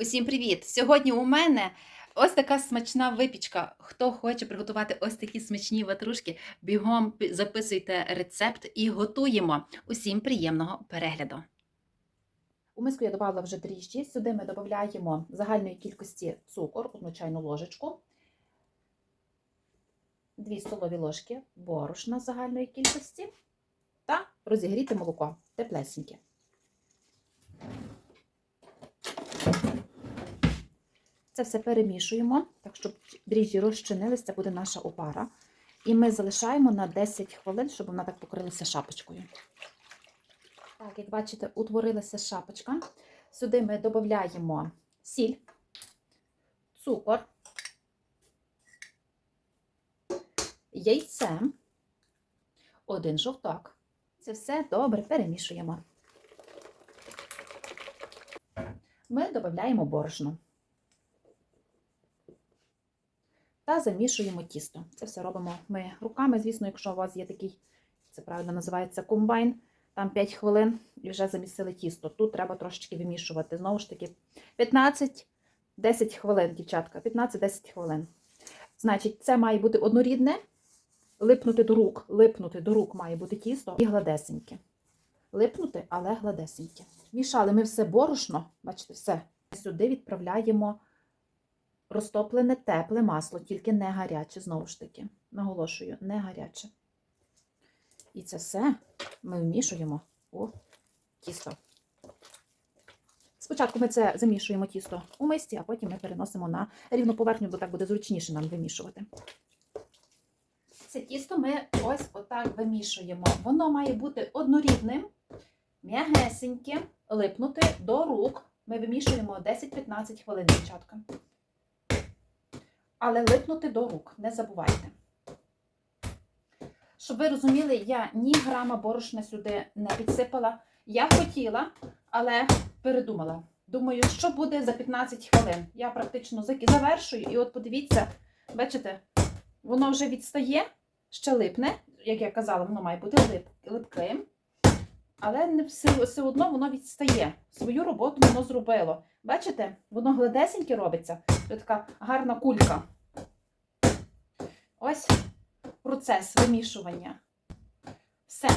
Усім привіт! Сьогодні у мене ось така смачна випічка. Хто хоче приготувати ось такі смачні ватрушки, бігом записуйте рецепт і готуємо. Усім приємного перегляду. У миску я додала вже дріжджі. Сюди ми додаємо загальної кількості цукор, одну чайну ложечку, 2 столові ложки борошна загальної кількості та розігріте молоко теплесеньке. Це все перемішуємо, так щоб дріжджі розчинились, це буде наша опара. І ми залишаємо на 10 хвилин, щоб вона так покрилася шапочкою. Так, як бачите, утворилася шапочка. Сюди ми додаємо сіль, цукор, яйце, один жовток. Це все добре перемішуємо. Ми додаємо борошно. Та замішуємо тісто. Це все робимо ми руками. Звісно, якщо у вас є такий, це правильно називається комбайн, там 5 хвилин і вже замісили тісто. Тут треба трошечки вимішувати. Знову ж таки, 15-10 хвилин, дівчатка, 15-10 хвилин. Значить, це має бути однорідне, липнути до рук, липнути до рук має бути тісто і гладесеньке. Липнути, але гладесеньке. Мішали ми все борошно, бачите, все. Сюди відправляємо розтоплене тепле масло, тільки не гаряче, знову ж таки. Наголошую, не гаряче. І це все ми вмішуємо у тісто. Спочатку ми це замішуємо тісто у мисці, а потім ми переносимо на рівну поверхню, бо так буде зручніше нам вимішувати. Це тісто ми ось отак вимішуємо. Воно має бути однорідним, м'ягесеньким, липнути до рук. Ми вимішуємо 10-15 хвилин, дівчатка. Але липнути до рук, не забувайте. Щоб ви розуміли, я ні грама борошна сюди не підсипала. Я хотіла, але передумала. Думаю, що буде за 15 хвилин. Я практично завершую, і от подивіться, бачите, воно вже відстає, ще липне. Як я казала, воно має бути лип, липким. Але не все, все одно воно відстає. Свою роботу воно зробило. Бачите, воно гладесеньке робиться. Це така гарна кулька. Ось процес вимішування. Все.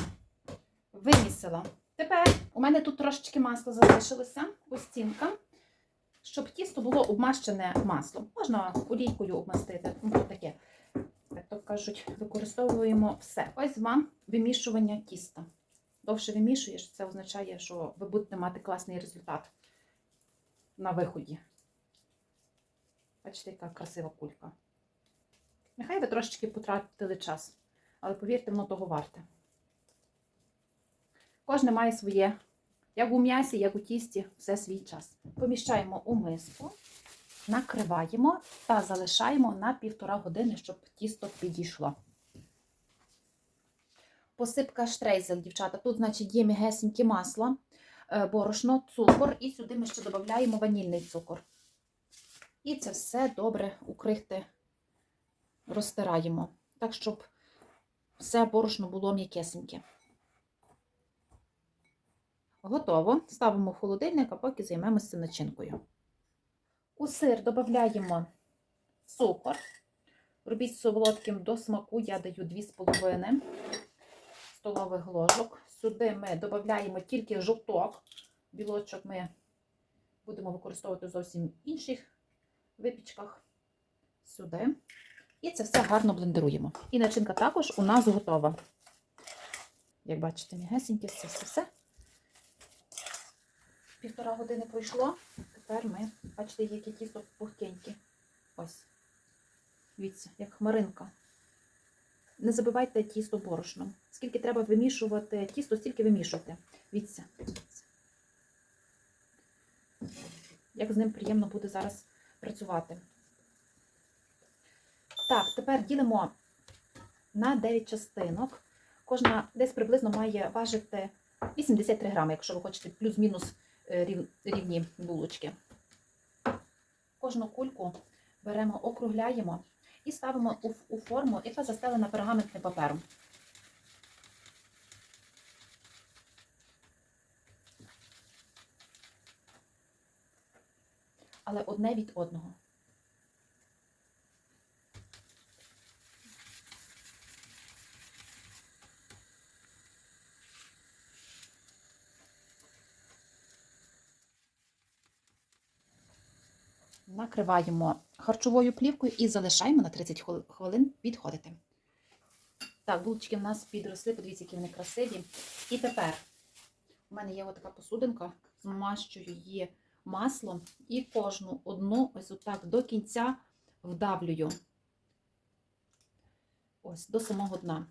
Вимісила. Тепер у мене тут трошечки масла залишилося по стінкам, щоб тісто було обмащене маслом. Можна олійкою обмастити. Ну, таке. Як то кажуть, використовуємо все. Ось вам вимішування тіста. Довше вимішуєш, це означає, що ви будете мати класний результат на виході. Бачите, яка красива кулька. Нехай ви трошечки потратили час, але повірте, воно того варте. Кожне має своє, як у м'ясі, як у тісті, все свій час. Поміщаємо у миску, накриваємо та залишаємо на півтора години, щоб тісто підійшло. Посипка штрейзель, дівчата. Тут, значить, є мігесеньке масло, е, борошно, цукор, і сюди ми ще додаємо ванільний цукор. І це все добре укрихти, розтираємо, так, щоб все борошно було м'якесеньке. Готово. Ставимо в холодильник, а поки займемося начинкою. У сир додаємо цукор. Робіть солодким до смаку, я даю 2,5 столових ложок. Сюди ми додаємо тільки жовток. Білочок ми будемо використовувати зовсім інших випічках. Сюди. І це все гарно блендеруємо. І начинка також у нас готова. Як бачите, мігесеньке, це все все. Півтора години пройшло. Тепер ми, бачите, яке тісто пухкеньке. Ось. Дивіться, як хмаринка. Не забивайте тісто борошном. Скільки треба вимішувати тісто, стільки вимішуйте. Дивіться. Як з ним приємно буде зараз працювати. Так, тепер ділимо на 9 частинок. Кожна десь приблизно має важити 83 грами, якщо ви хочете плюс-мінус е, рівні булочки. Кожну кульку беремо, округляємо і ставимо у, форму, яка застелена пергаментним папером. Але одне від одного. Накриваємо харчовою плівкою і залишаємо на 30 хвилин підходити. Так, булочки в нас підросли, подивіться, які вони красиві. І тепер у мене є отака посудинка, змащую її маслом і кожну одну ось отак до кінця вдавлюю. Ось до самого дна.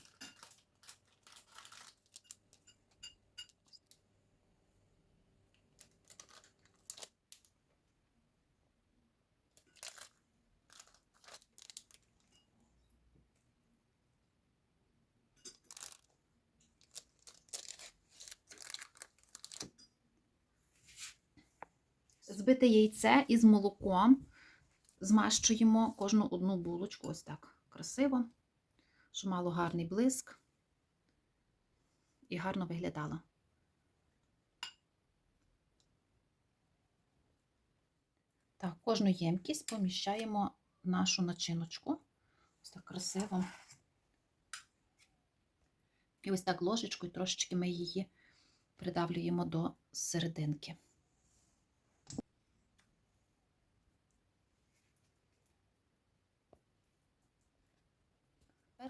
Збите яйце із молоком змащуємо кожну одну булочку ось так красиво, щоб мало гарний блиск і гарно виглядало. Так, кожну ємкість поміщаємо нашу начиночку. Ось так красиво. І ось так ложечкою трошечки ми її придавлюємо до серединки.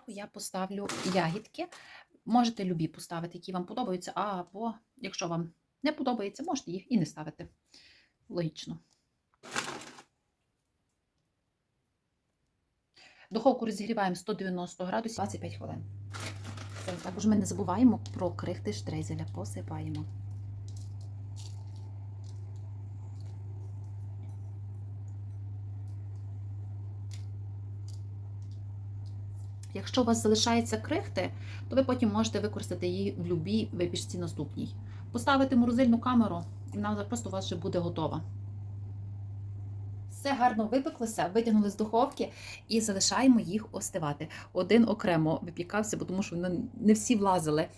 Зверху я поставлю ягідки. Можете любі поставити, які вам подобаються, або якщо вам не подобається, можете їх і не ставити. Логічно. Духовку розігріваємо 190 градусів 25 хвилин. Також ми не забуваємо про крихти штрезеля, посипаємо. Якщо у вас залишається крихти, то ви потім можете використати її в любій випічці наступній. Поставити морозильну камеру, і вона просто у вас вже буде готова. Все гарно випеклося, витягнули з духовки і залишаємо їх остивати. Один окремо випікався, бо тому що не всі влазили.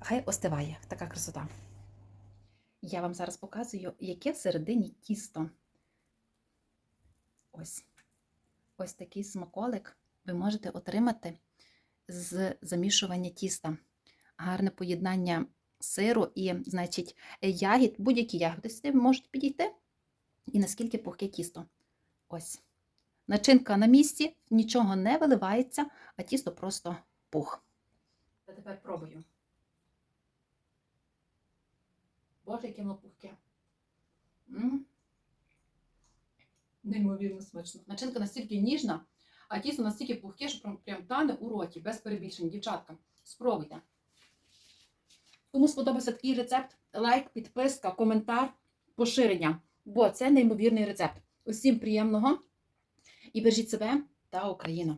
Хай остиває така красота. Я вам зараз показую, яке всередині тісто. Ось. Ось такий смаколик ви можете отримати з замішування тіста. Гарне поєднання сиру і, значить, ягід, будь-які ягоди сюди можуть підійти. І наскільки пухке тісто. Ось. Начинка на місці, нічого не виливається, а тісто просто пух. А тепер пробую. Боже, яке воно пухке. Неймовірно смачно. Начинка настільки ніжна, а тісто настільки пухке, що прям, прям тане у роті, без перебільшень. Дівчатка, спробуйте. Кому сподобався такий рецепт, лайк, підписка, коментар, поширення. Бо це неймовірний рецепт. Усім приємного і бережіть себе та Україну!